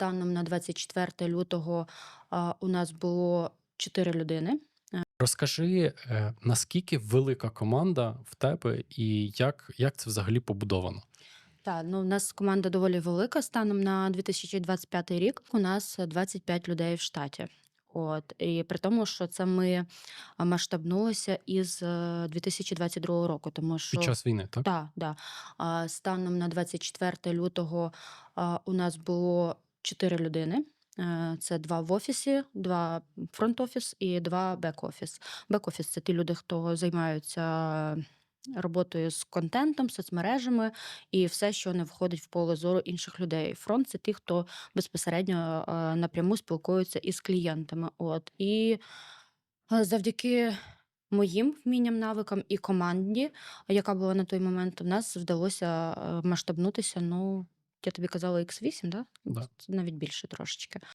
станом на 24 лютого у нас було 4 людини. Розкажи, е, наскільки велика команда в тебе і як, як це взагалі побудовано? Так, ну у нас команда доволі велика. Станом на 2025 рік у нас 25 людей в штаті. От і при тому, що це ми масштабнулися із е, 2022 року, тому що Під час війни, так? Так, да. А, Станом на 24 лютого у нас було 4 людини. Е, Це два в офісі, два фронт-офіс і два бек-офіс. Бек-офіс це ті люди, хто займаються роботою з контентом, соцмережами і все, що не входить в поле зору інших людей. Фронт це ті, хто безпосередньо е, напряму спілкуються із клієнтами. От і е, завдяки моїм вмінням, навикам і команді, яка була на той момент, у нас вдалося масштабнутися. Ну, я тобі казала X8, да? Да. Навіть більше трошечки.